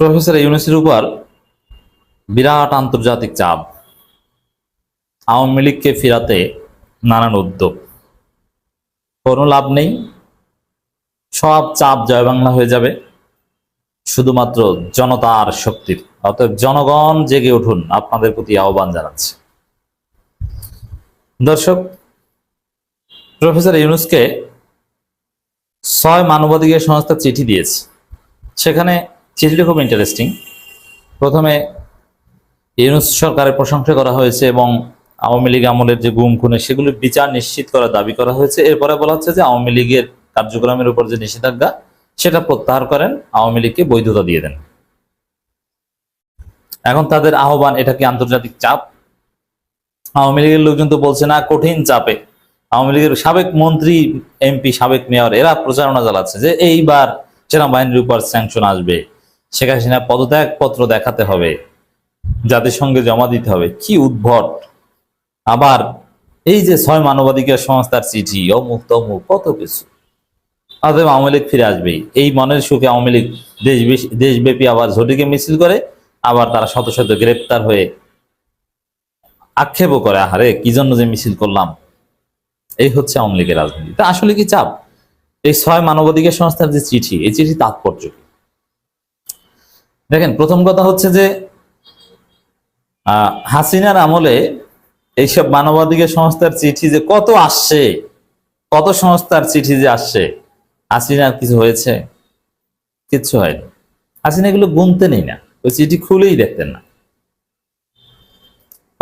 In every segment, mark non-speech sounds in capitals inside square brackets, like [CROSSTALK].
Professor ইউনুসের উপর বিরাট আন্তর্জাতিক চাপ। আওয়ামী লীগকে ফিরাতে নানান উদ্যোগ। কোনো লাভ নেই। সব চাপ জয় বাংলা হয়ে যাবে। শুধুমাত্র জনতার শক্তির। অতএব জনগণ জেগে উঠুন আপনাদের প্রতি আহ্বান জানাচ্ছে। দর্শক, প্রফেসর ইউনুসকে ছয় মানবাধিকার সংস্থা চিঠি দিয়েছে। সেখানে চিঠিটা খুব ইন্টারেস্টিং প্রথমে ইউনুস সরকারের প্রশংসা করা হয়েছে এবং আওয়ামী লীগ আমলের যে গুম খুনে, সেগুলির বিচার নিশ্চিত করার দাবি করা হয়েছে। এরপরে বলা হচ্ছে যে আওয়ামী লীগের কার্যক্রমের উপর যে নিষেধাজ্ঞা, সেটা প্রত্যাহার করেন, আওয়ামী লীগকে বৈধতা দিয়ে দেন। এখন তাদের আহ্বান, এটা কি আন্তর্জাতিক চাপ? আওয়ামী লীগের লোকজন তো বলছে, না, কঠিন চাপে। আওয়ামী লীগের সাবেক মন্ত্রী, এমপি সাবেক মেয়র, এরা প্রচারণা চালাচ্ছে যে এইবার সেনাবাহিনীর উপর স্যাংশন আসবে। শেখ হাসিনা পদত্যাগ পত্র দেখাতে হবে জাতিসংঘে জমা দিতে হবে। কি উদ্ভট। আবার এই যে ছয় মানবাধিকার সংস্থার চিঠি, অমুক তমুক, কত কিছু। অতএব আওয়ামী লীগ ফিরে আসবেই। এই মনের সুখে আওয়ামী লীগ দেশ দেশব্যাপী আবার ঝটিকে মিছিল করে, আবার তারা শত শত গ্রেপ্তার হয়ে আক্ষেপও করে, আহারে, কি জন্য যে মিছিল করলাম? এই হচ্ছে আওয়ামী লীগের রাজনীতি। তা আসলে কি চাপ? এই ছয় মানবাধিকার সংস্থার যে চিঠি, এই চিঠি তাৎপর্য? দেখেন, প্রথম কথা হচ্ছে যে হাসিনার আমলে এইসব মানবাধিকার সংস্থার চিঠি যে কত আসছে, কত সংস্থার চিঠি যে আসছে, হাসিনার কিছু হয়েছে? কিচ্ছু হয়নি। হাসিনা এগুলো গুনতে নেই না। ওই চিঠি খুলেই দেখতেন না।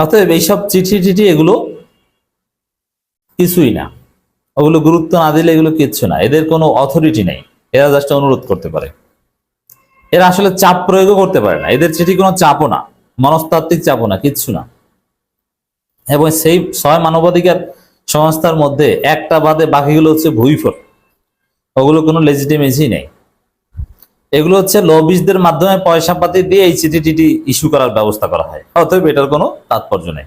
অতএব এইসব চিঠি টিঠি এগুলো কিছুই না। ওগুলো গুরুত্ব না দিলে এগুলো কিচ্ছু না। এদের কোনো অথরিটি নেই। এরা জাস্ট অনুরোধ করতে পারে। এরা আসলে চাপ প্রয়োগও করতে পারে না। এদের চিঠি কোনো চাপও না, মনস্তাত্ত্বিক চাপও না, কিচ্ছু না। এবং সেই ছয় মানবাধিকার সংস্থার মধ্যে একটা বাদে বাকিগুলো হচ্ছে ভুইফট। ওগুলো কোনো লেজিটিমেসি নেই। এগুলো হচ্ছে লবিসদের মাধ্যমে পয়সা পাতি দিয়ে এই চিঠি টিটি ইস্যু করার ব্যবস্থা করা হয়। অতএব এটার কোনো তাৎপর্য নেই।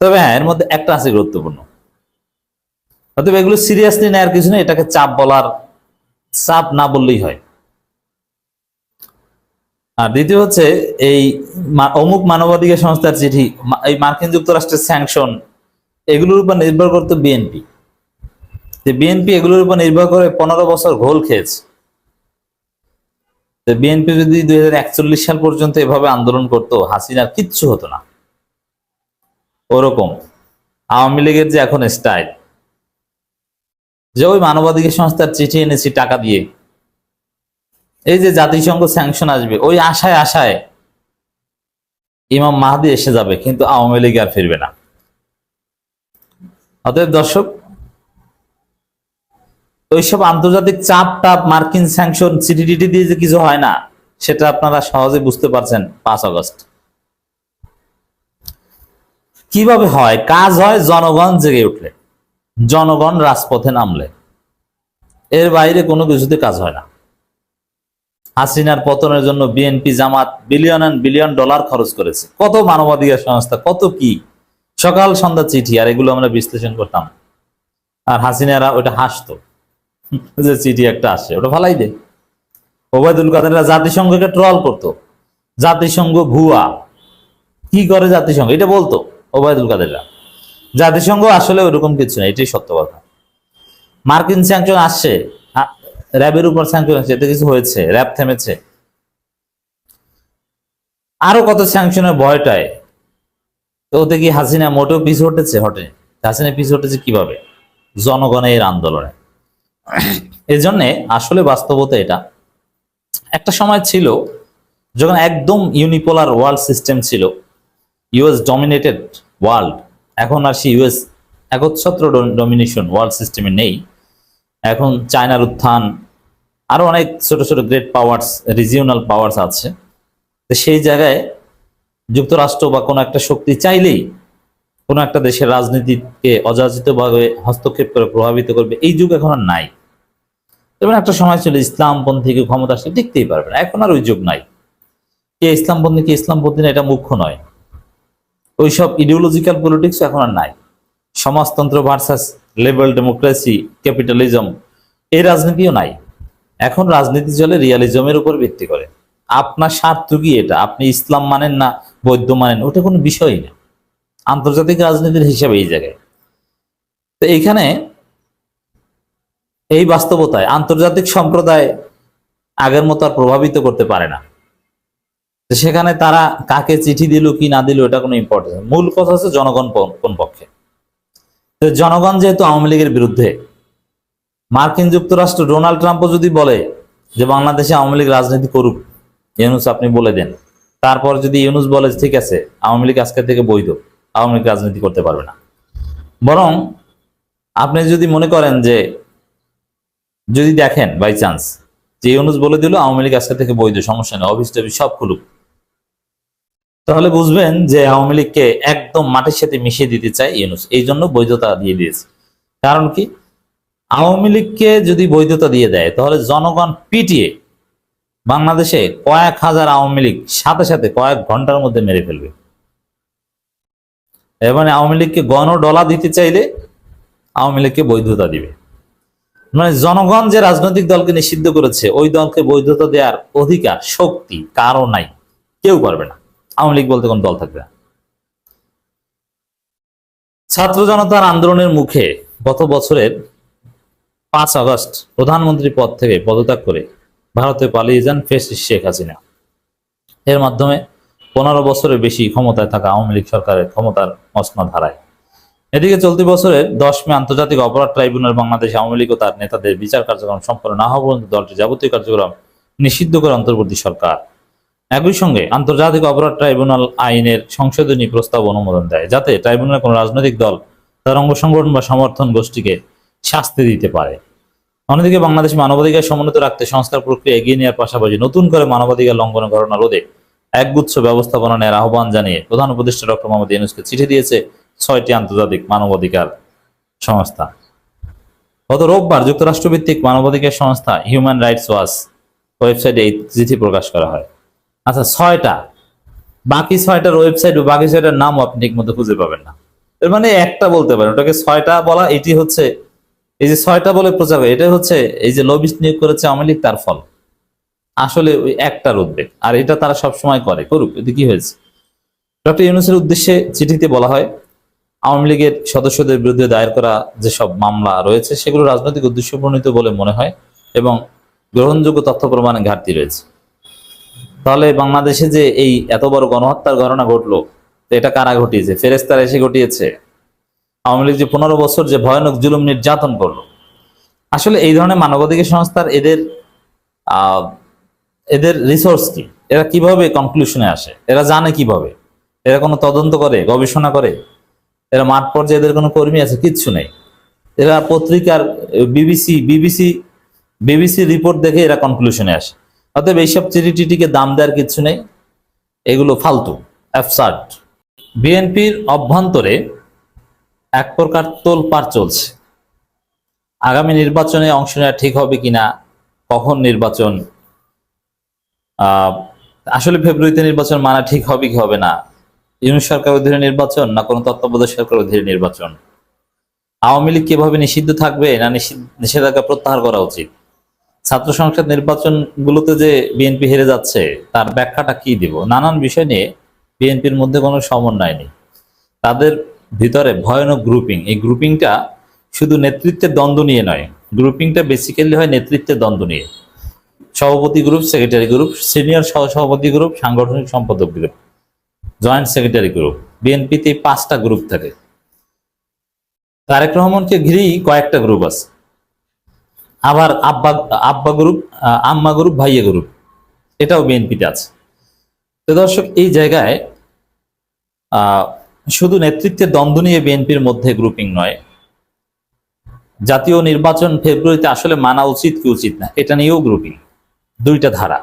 তবে হ্যাঁ এর মধ্যে একটা আছে গুরুত্বপূর্ণ। অতএব এগুলো সিরিয়াসলি নেওয়ার কিছু নেই, এটাকে চাপ বলার চাপ না বললেই হয়। আর দ্বিতীয় হচ্ছে এই অমুক মানবাধিকার সংস্থার চিঠি এই মার্কিন যুক্তরাষ্ট্রের স্যাংশন এগুলোর উপর নির্ভর করতো বিএনপি যে বিএনপি এগুলোর উপর নির্ভর করে পনেরো বছর ঘোল খেয়েছে। বিএনপি যদি দুই হাজার একচল্লিশ সাল পর্যন্ত এভাবে আন্দোলন করতো, হাসিনার কিচ্ছু হতো না। ওরকম। আওয়ামী লীগের যে এখন স্টাইল যে ওই মানবাধিকার সংস্থার চিঠি এনেছি টাকা দিয়ে এই যে জাতিসংঘ স্যাংশন আসবে, ওই আশায় আশায় ইমাম মাহাদি এসে যাবে, কিন্তু আওয়ামী লীগ আর ফিরবে না। অতএব দর্শক, ওইসব আন্তর্জাতিক চাপ টাপ, মার্কিন স্যাংশন চিঠি দিয়ে যে কিছু হয় না, সেটা আপনারা সহজে বুঝতে পারছেন পাঁচ আগস্ট। কীভাবে হয়? কাজ হয় জনগণ জেগে উঠলে, জনগণ রাজপথে নামলে। এর বাইরে কোনো কিছুতে কাজ হয় না। হাসিনার পতনের জন্য BNP Jamaat billion and billion dollar খরচ করেছে। কত মানবাধিকার সংস্থা, কত কি? সকাল সন্ধ্যা চিঠি, আর এগুলো আমরা বিশ্লেষণ করতাম। আর হাসিনারা ওটা হাসতো। [LAUGHS] যে চিঠি একটা আসে, ওটা ভালাই দে ওবায়দুল কাদেররা জাতিসংঘকে ট্রল করতো। জাতিসংঘ ভুয়া। কি করে জাতিসংঘ? এটা বলতো ওবায়দুল কাদেররা। জাতিসংঘ আসলে ওরকম কিছু না, এটাই সত্য কথা। মার্কিন স্যাংশন আসছে র্যাবের উপর স্যাংশন আসছে এতে কিছু হয়েছে, র্যাব থেমেছে। আরও কত স্যাংশনের ভয়টায়? তো ওতে কি হাসিনা মোটেও পিছু হটেছে হটে হাসিনা পিছু হটেছে কীভাবে? জনগণের আন্দোলনে। এই জন্যে আসলে বাস্তবতা এটা। একটা সময় ছিল যখন একদম ইউনিপোলার ওয়ার্ল্ড সিস্টেম ছিল ইউএস ডমিনেটেড ওয়ার্ল্ড এখন আর সে ইউএস একচ্ছত্র ডমিনেশন ওয়ার্ল্ড সিস্টেমে নেই। এখন চায়নার উত্থান, আরও অনেক ছোট ছোট গ্রেট পাওয়ার্স রিজিওনাল পাওয়ার্স আছে। তো সেই জায়গায় যুক্তরাষ্ট্র বা কোনো একটা শক্তি চাইলেই কোনো একটা দেশের রাজনীতিকে অযাচিতভাবে হস্তক্ষেপ করে, প্রভাবিত করবে, এই যুগ এখন আর নাই। এবং একটা সময় ছিল ইসলামপন্থীকে ক্ষমতা আসলে দেখতেই পারবে না, এখন আর ওই যুগ নাই। কে ইসলামপন্থী কে ইসলামপন্থী না, এটা মুখ্য নয়। ওইসব ইডিওলজিক্যাল পলিটিক্স এখন আর নাই। সমাজতন্ত্র ভার্সাস লেবারেল ডেমোক্রেসি, ক্যাপিটালিজম, এই রাজনীতিও নাই। এখন রাজনীতি চলে রিয়ালিজমের উপর ভিত্তি করে। আপনার স্বার্থ কি এটা? আপনি ইসলাম মানেন না, বৌদ্ধ মানেন ওটা কোনো বিষয়ই না। আন্তর্জাতিক রাজনীতির হিসাবে এই জায়গায়। তো এইখানে এই বাস্তবতায় আন্তর্জাতিক সম্প্রদায় আগের মতো আর প্রভাবিত করতে পারে না। সেখানে তারা কাকে চিঠি দিল, কি না দিল, এটা কোনো ইম্পর্টেন্স মূল কথা হচ্ছে জনগণ কোন পক্ষে। তো জনগণ যেহেতু আওয়ামী লীগের বিরুদ্ধে, মার্কিন যুক্তরাষ্ট্র ডোনাল্ড ট্রাম্পও যদি বলে যে বাংলাদেশে আওয়ামী লীগ রাজনীতি করুক, ইউনুস আপনি বলে দেন। তারপর যদি ইউনুস বলে ঠিক আছে, আওয়ামী লীগ আজকে থেকে বৈধ, আওয়ামী লীগ রাজনীতি করতে পারবে না। বরং আপনি যদি মনে করেন যে, যদি দেখেন বাই চান্স যে ইউনুস বলে দিল আওয়ামী লীগ আজকে থেকে বৈধ, সমস্যা নেই অফিস টফিস সব খুলুক তাহলে বুঝবেন যে আওয়ামী লীগকে একদম মাটির সাথে মিশিয়ে দিতে চায় ইউনুস। এই জন্য বৈধতা দিয়ে দিয়েছে। কারণ কি? আওয়ামী লীগকে যদি বৈধতা দিয়ে দেয়, তাহলে জনগণ পিটিয়ে বাংলাদেশে কয়েক হাজার আওয়ামী লীগ সাথে সাথে কয়েক ঘণ্টার মধ্যে মেরে ফেলবে। এবারে আওয়ামী লীগকে গণ ডলা দিতে চাইলে আওয়ামী লীগকে বৈধতা দিবে। মানে জনগণ যে রাজনৈতিক দলকে নিষিদ্ধ করেছে, ওই দলকে বৈধতা দেওয়ার অধিকার, শক্তি কারও নাই। কেউ পারবে না। আওয়ামী লীগ বলতে কোন দল থাকবে ছাত্র জনতার আন্দোলনের মুখে গত বছরের পাঁচ আগস্ট প্রধানমন্ত্রী পদ থেকে পদত্যাগ করে ভারতে পালিয়ে যান ফেস শেখ হাসিনা। এর মাধ্যমে পনেরো বছরের বেশি ক্ষমতায় থাকা আওয়ামী লীগ সরকারের ক্ষমতার মসনদ হারায়। এদিকে চলতি বছরের দশ মে আন্তর্জাতিক অপরাধ ট্রাইব্যুনাল বাংলাদেশ আওয়ামী লীগ ও তার নেতাদের বিচার কার্যক্রম সম্পন্ন না হওয়া পর্যন্ত দলটির যাবতীয় কার্যক্রম নিষিদ্ধ করে অন্তর্বর্তী সরকার। একই সঙ্গে আন্তর্জাতিক অপরাধ ট্রাইব্যুনাল আইনের সংশোধনী প্রস্তাব অনুমোদন দেয়, যাতে ট্রাইব্যুনাল কোনো রাজনৈতিক দল, তার অঙ্গ সংগঠন বা সমর্থন গোষ্ঠীকে শাস্তি দিতে পারে। অন্যদিকে বাংলাদেশ মানবাধিকার সমুন্নত রাখতে সংস্কার প্রক্রিয়া এগিয়ে নেওয়ার পাশাপাশি নতুন করে মানবাধিকার লঙ্ঘন ঘটনা রোধে একগুচ্ছ ব্যবস্থাপনা নেওয়ার আহ্বান জানিয়ে প্রধান উপদেষ্টা ডক্টর মোহাম্মদ ইউনুসকে চিঠি দিয়েছে ছয়টি আন্তর্জাতিক মানবাধিকার সংস্থা। গত রোববার যুক্তরাষ্ট্রভিত্তিক মানবাধিকার সংস্থা হিউম্যান রাইটস ওয়াচ ওয়েবসাইটে এই চিঠি প্রকাশ করা হয়। আচ্ছা ছয়টা। বাকি ছয়টার ওয়েবসাইট বাকি ছয়টার নামও আপনি ঠিক মতো খুঁজে পাবেন না। এর মানে একটা বলতে পারেন, ওটাকে ছয়টা বলা, এটি হচ্ছে, এই যে ছয়টা বলে প্রচার করে হচ্ছে, এই যে লবিস্ট নিয়োগ করেছে আওয়ামী লীগ, তার ফল। আসলে ওই একটার উদ্বেগ, আর এটা তারা সব সময় করে, করুক, এতে কি হয়েছে? ডক্টর ইউনুসের উদ্দেশ্যে চিঠিতে বলা হয়, আওয়ামী লীগের সদস্যদের বিরুদ্ধে দায়ের করা যেসব মামলা রয়েছে, সেগুলো রাজনৈতিক উদ্দেশ্য প্রণীত বলে মনে হয়, এবং গ্রহণযোগ্য তথ্য প্রমাণে ঘাটতি রয়েছে। তাহলে বাংলাদেশে যে এই এত বড় গণহত্যার ঘটনা ঘটলো এটা কারা ঘটিয়েছে? ফেরেস্তারা এসে ঘটিয়েছে। আওয়ামী লীগ যে পনেরো বছর যে ভয়ানক জুলুম নির্যাতন করল। আসলে এই ধরনের মানবাধিকার সংস্থার এদের এদের রিসোর্স কি? এরা কীভাবে কনক্লুশনে আসে? এরা জানে কীভাবে? এরা কোনো তদন্ত করে, গবেষণা করে? এরা মাঠ পর্যায়ে এদের কোনো কর্মী আছে? কিচ্ছু নেই। এরা পত্রিকার বিবিসি বিবিসি বিবিসি রিপোর্ট দেখে এরা কনক্লুশনে আসে। অতএব এইসব চিঠি টিটিকে দাম দেওয়ার কিছু নেই। এগুলো ফালতু, অ্যাবসার্ড। বিএনপির অভ্যন্তরে এক প্রকার তোলপাড় চলছে। আগামী নির্বাচনে অংশ নেওয়া ঠিক হবে কিনা, কখন নির্বাচন আসলে ফেব্রুয়ারিতে নির্বাচন মানা ঠিক হবে কি হবে না ইউনিট সরকার অধীনে নির্বাচন না কোনো তত্ত্বাবধায়ক সরকার অধীনে নির্বাচন? আওয়ামী লীগ কীভাবে নিষিদ্ধ থাকবে না নিষেধাজ্ঞা প্রত্যাহার করা উচিত? ছাত্র সংসদ নির্বাচন গুলোতে যে বিএনপি হেরে যাচ্ছে, তার ব্যাখ্যাটা কি দিব? নানান বিষয় নিয়ে বিএনপির মধ্যে কোনো সমন্বয় নেই। তাদের ভিতরে ভয়ানক গ্রুপিং এই গ্রুপিংটা শুধু নেতৃত্বের দ্বন্দ্ব নিয়ে নয় গ্রুপিংটা বেসিক্যালি হয় নেতৃত্বের দ্বন্দ্ব নিয়ে। সভাপতি গ্রুপ সেক্রেটারি গ্রুপ সিনিয়র সহ সভাপতি গ্রুপ সাংগঠনিক সম্পাদক গ্রুপ জয়েন্ট সেক্রেটারি গ্রুপ বিএনপিতে পাঁচটা গ্রুপ থাকে। তারেক রহমানকে ঘিরেই কয়েকটা গ্রুপ আছে। আবার আব্বা আব্বা গ্রুপ আম্মা গ্রুপ ভাইয়া গ্রুপ এটাও বিএনপিতে আছে। তো দর্শক, এই জায়গায় শুধু নেতৃত্বের দ্বন্দ্ব নিয়ে বিএনপির মধ্যে গ্রুপিং নয়, জাতীয় নির্বাচন ফেব্রুয়ারিতে আসলে মানা উচিত কি উচিত না, এটা নিয়েও গ্রুপিং দুইটা ধারা।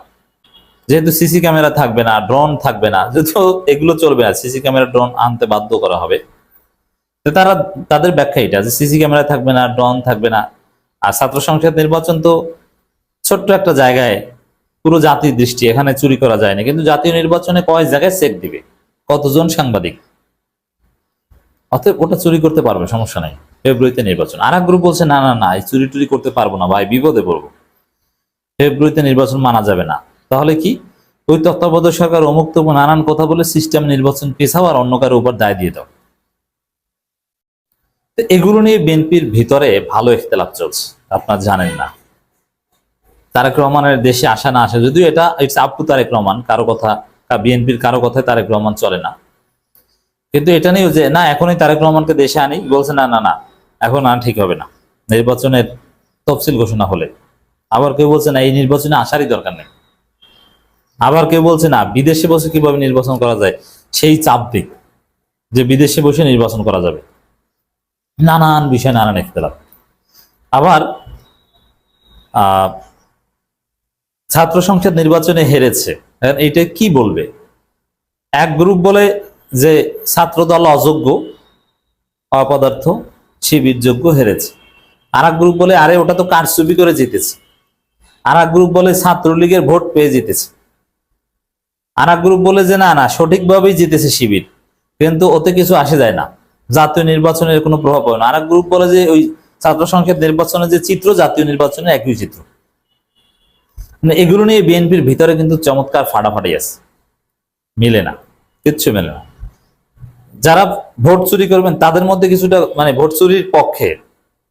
যেহেতু সিসি ক্যামেরা থাকবে না ড্রোন থাকবে না, যেহেতু এগুলো চলবে না সিসি ক্যামেরা ড্রোন আনতে বাধ্য করা হবে। তারা, তাদের ব্যাখ্যা এটা যে সিসি ক্যামেরা থাকবে না ড্রোন থাকবে না আর ছাত্র সংসদ নির্বাচন তো ছোট্ট একটা জায়গায় পুরো জাতির দৃষ্টি, এখানে চুরি করা যায় না। কিন্তু জাতীয় নির্বাচনে কয় জায়গায় চেক দিবে, কতজন সাংবাদিক। অতএব ওটা চুরি করতে পারবে, সমস্যা নাই। ফেব্রুয়ারিতে নির্বাচন। আর এক গ্রুপ বলছে, না না না চুরি টুরি করতে পারব না ভাই, বিপদে পড়ব। ফেব্রুয়ারিতে নির্বাচন মানা যাবে না। তাহলে কি? ওই তত্ত্বাবধায়ক সরকার অমুক তমুক নানান কথা বলে সিস্টেম নির্বাচন পেছাও আর অন্য কারও উপর দায় দিয়ে দাও। এগুলো নিয়ে বিএনপির ভিতরে ভালো ইখতলাফ চলছে, আপনার জানেন না। তারেক রহমানের দেশে আসা না আসা, যদিও এটা it's up to Tarek Rahman, কারও কথা বিএনপির কারও কথায় তারেক রহমান চলে না। কিন্তু এটা নিয়েও যে, না, এখনই তারেক রহমানকে দেশে আনি, বলছে না না না, এখন আর ঠিক হবে না। নির্বাচনের তফসিল ঘোষণা হলে। আবার কেউ বলছে না, এই নির্বাচনে আসারই দরকার নেই। আবার কেউ বলছে না, বিদেশে বসে কীভাবে নির্বাচন করা যায়, সেই চাপ দিক। যে বিদেশে বসে নির্বাচন করা যাবে। নানান বিষয় নানান ইখতলাফ। আবার ছাত্র সংসদ নির্বাচনে হেরেছে। এইটা কি বলবে? এক গ্রুপ বলে যে ছাত্র দল অযোগ্য, অপদার্থ শিবির যোগ্য হেরেছে। আর এক গ্রুপ বলে, আরে ওটা তো কারচুপি করে জিতেছে। আর এক গ্রুপ বলে, ছাত্রলীগের ভোট পেয়ে জিতেছে। আর এক গ্রুপ বলে যে, না না, সঠিকভাবেই জিতেছে শিবির। কিন্তু ওতে কিছু আসে যায় না। জাতীয় নির্বাচনের কোনো প্রভাব পড়ে না। আর এক গ্রুপ বলে যে ওই ছাত্র সংসদ নির্বাচনের যে চিত্র, জাতীয় নির্বাচনের একই চিত্র। মানে এগুলো নিয়ে বিএনপির ভিতরে কিন্তু চমৎকার ফাটাফাটি আছে। মিলে না, কিচ্ছু মেলে না। যারা ভোট চুরি করবেন, তাদের মধ্যে কিছুটা মানে ভোট চুরির পক্ষে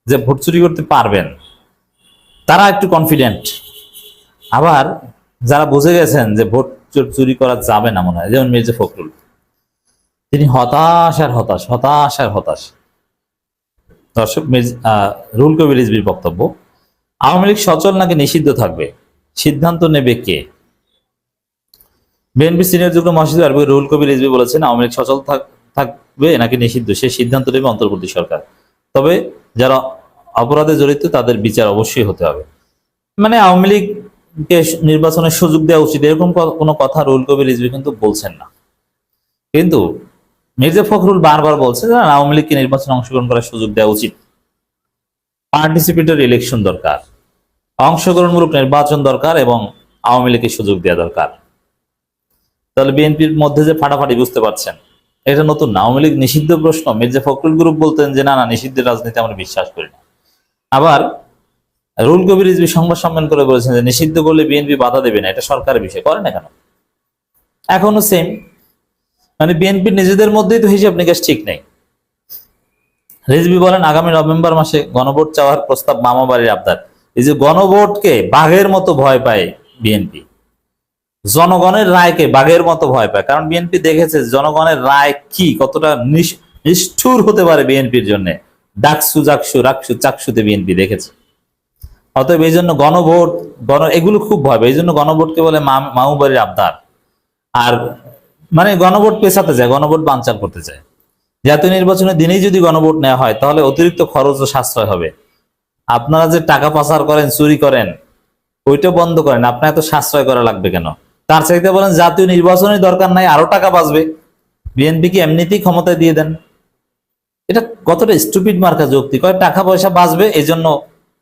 যে ভোট চুরি করতে পারবেন, তারা একটু কনফিডেন্ট আবার যারা বুঝে গেছেন যে ভোট চুরি করা যাবে না মনে হয়, যেমন মির্জা ফখরুল। তিনি হতাশ আর হতাশ হতাশ আর হতাশ। দর্শক রুল কবির রিজবির বক্তব্য, আওয়ামী লীগ সচল নাকি নিষিদ্ধ থাকবে? সিদ্ধান্ত নেবে কে? বিএনপি সিনিয়র যুগ্ম মহাসচিব রুল কবির রিজভি বলেছেন, আওয়ামী লীগ সচল থাকবে নাকি নিষিদ্ধ? সে সিদ্ধান্ত নেবে অন্তর্বর্তী সরকার। তবে যারা অপরাধে জড়িত, তাদের বিচার অবশ্যই হতে হবে। মানে আওয়ামী লীগকে নির্বাচনের সুযোগ দেওয়া উচিত, এরকম কোনো কথা রুল কবির রিজবি কিন্তু বলছেন না। কিন্তু মির্জা ফখরুল বারবার বলছে যে আওয়ামী লীগকে নির্বাচনে অংশগ্রহণ করার সুযোগ দেওয়া উচিত। পার্টিসিপেটরি ইলেকশন দরকার, অংশগ্রহণমূলক নির্বাচন দরকার এবং আওয়ামী লীগকে সুযোগ দেওয়া দরকার। তাহলে বিএনপির মধ্যে যে ফাটাফাটি বুঝতে পারছেন, এটা নতুন না। আওয়ামী লীগ নিষিদ্ধ প্রশ্ন, মির্জা ফখরুল গ্রুপ বলতেন যে, না না, নিষিদ্ধের রাজনীতি আমরা বিশ্বাস করি না। আবার রুল কবির রিজভী সংবাদ সম্মেলন করে বলেছেন যে, নিষিদ্ধ করলে বিএনপি বাধা দেবে না। এটা সরকারের বিষয়, করে না কেন? এখনও সেম মানে বিএনপির নিজেদের মধ্যেই তো হিসাব নিকাশ ঠিক নেই। রিজভি বলেন, আগামী নভেম্বর মাসে গণভোট চাওয়ার প্রস্তাব মামা বাড়ির আবদার। এই যে গণভোটকে বাঘের মতো ভয় পায় বিএনপি জনগণের রায়কে বাঘের মতো ভয় পায়। কারণ বিএনপি দেখেছে জনগণের রায় কি, কতটা নিষ- নিষ্ঠুর হতে পারে বিএনপির জন্য। ডাকসু, জাকসু, রাকসু, চাকসুতে বিএনপি দেখেছে। অতএব এই জন্য গণভোট, গণ, এগুলো খুব ভয় পায়। এই জন্য গণভোটকে বলে মা- মামু বাড়ির আবদার। আর মানে গণভোট পেছাতে চায় গণভোট বানচাল করতে চায় জাতীয় নির্বাচনের দিনেই যদি গণভোট নেওয়া হয়, তাহলে অতিরিক্ত খরচ ও সাশ্রয় হবে। আপনারা যে টাকা পাচার করেন, চুরি করেন, ওইটা বন্ধ করেন, আপনার এত সাশ্রয় করা লাগবে কেন? তার চাইতে বলেন জাতীয় নির্বাচনের দরকার নাই, আরও টাকা বাঁচবে। বিএনপি কি এমনিতেই ক্ষমতায় দিয়ে দেন? এটা কতটা স্টুপিড মার্কা যুক্তি। কয় টাকা পয়সা বাঁচবে এই জন্য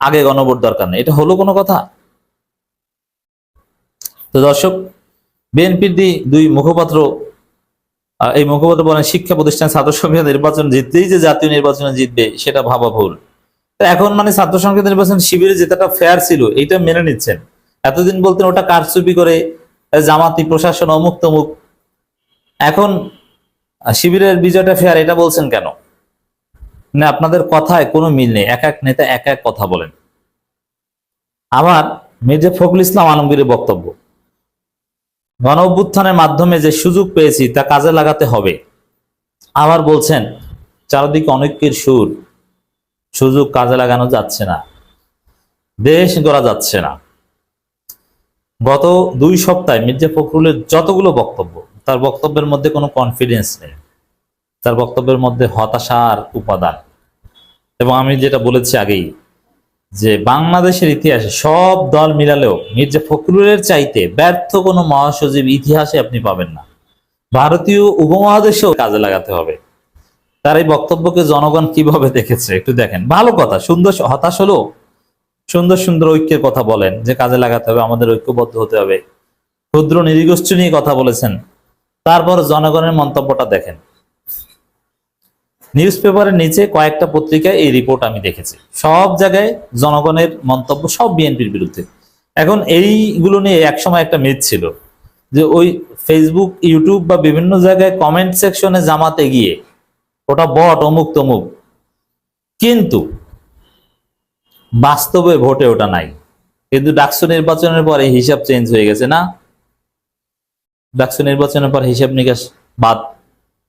আগে গণভোট দরকার নেই। এটা হলো কোনো কথা? তো দর্শক বিএনপির দুই মুখপাত্র এই মুখপাত্র বলেন, শিক্ষা প্রতিষ্ঠান ছাত্র সংসদ নির্বাচন জিততেই যে জাতীয় নির্বাচনে জিতবে, সেটা ভাবা ভুল। এখন মানে ছাত্র সংসদ নির্বাচন শিবিরে যেটাটা ফেয়ার ছিল এটা মেনে নিচ্ছেন। এতদিন বলতেন ওটা কারচুপি করে জামাতি, প্রশাসন, অমুক তমুক। এখন শিবিরের বিজয়টা ফেয়ার এটা বলছেন কেন? না, আপনাদের কথায় কোনো মিল নেই, এক এক নেতা এক এক কথা বলেন। আবার মির্জা ফখরুল ইসলাম আলমগীরের বক্তব্য। গণ অভ্যুত্থানের মাধ্যমে যে সুযোগ পেয়েছি তা কাজে লাগাতে হবে। আবার বলছেন, চারদিকে অনৈক্যের সুর। সুযোগ কাজে লাগানো যাচ্ছে না। দেশ গড়া যাচ্ছে না। গত দুই সপ্তাহে মির্জা ফখরুলের যতগুলো বক্তব্য, তার বক্তব্যের মধ্যে কোনো কনফিডেন্স নেই। তার বক্তব্যের মধ্যে হতাশার উপাদান। এবং আমি যেটা বলেছি আগেই যে বাংলাদেশের ইতিহাসে সব দল মিলালেও মির্জা ফখরুলের চাইতে ব্যর্থ কোনো মহাসচিব ইতিহাসে আপনি পাবেন না। ভারতীয় উপমহাদেশেও কাজে লাগাতে হবে। তার এই বক্তব্যকে জনগণ কীভাবে দেখেছে একটু দেখেন। ভালো কথা, সুন্দর, হতাশ হলো সুন্দর সুন্দর ঐক্যের কথা বলেন যে কাজে লাগাতে হবে, আমাদের ঐক্যবদ্ধ হতে হবে। ক্ষুদ্র, নিরীগোষ্ঠী নিয়ে কথা বলেছেন। তারপর জনগণের মন্তব্যটা দেখেন। নিউজ পেপারের নিচে কয়েকটা পত্রিকায় এই রিপোর্ট আমি দেখেছি। সব জায়গায় জনগণের মন্তব্য, সব বিএনপির বিরুদ্ধে। এখন এইগুলো নিয়ে একসময় একটা মিথ ছিল যে ওই ফেসবুক ইউটিউব বা বিভিন্ন জায়গায় কমেন্ট সেকশনে জামাতে গিয়ে ওটা বট, অমুক তমুক। কিন্তু বাস্তবে ভোটে ওটা নাই। কিন্তু ডাকসু নির্বাচনের পরে হিসাব চেঞ্জ হয়ে গেছে না? ডাকসু নির্বাচনের পর হিসাব নিকাশ বাদ।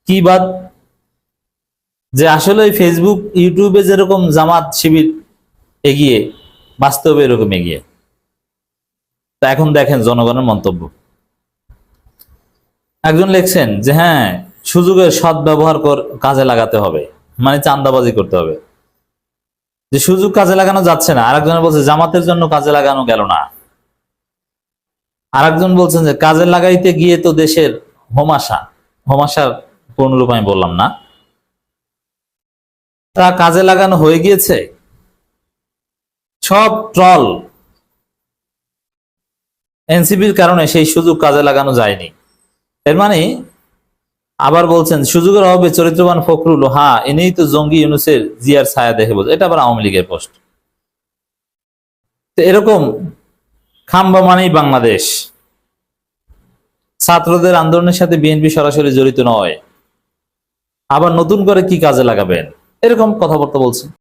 কি বাদ? যে আসলে ফেসবুক ইউটিউবে যেরকম জামাত শিবির এগিয়ে, বাস্তবে এরকম এগিয়ে। তা এখন দেখেন জনগণের মন্তব্য। একজন লিখছেন যে হ্যাঁ সুযোগের সৎ ব্যবহার কর, কাজে লাগাতে হবে। মানে চান্দাবাজি করতে হবে। যে সুযোগ কাজে লাগানো যাচ্ছে না। আরেকজনের বলছে, জামাতের জন্য কাজে লাগানো গেল না। আরেকজন বলছেন যে, কাজে লাগাইতে গিয়ে তো দেশের হোমাশা। হোমাশার পূর্ণরূপ আমি বললাম না। তা কাজে লাগানো হয়ে গিয়েছে? সব ট্রল এনসিপির কারণে সেই সুযোগ কাজে লাগানো যায়নি। এর মানে আবার বলছেন, সুযোগের অভাবে চরিত্রবান ফখরুল হ্যাঁ এনেই তো জঙ্গি ইউনুসের জিয়ার ছায়া দেখে বলছে। এটা আবার আওয়ামী লীগের পোস্ট তো এরকম খাম্বা মানেই বাংলাদেশ। ছাত্রদের আন্দোলনের সাথে বিএনপি সরাসরি জড়িত নয়। আবার নতুন করে কি কাজে লাগাবেন? এরকম কথাবার্তা বলছে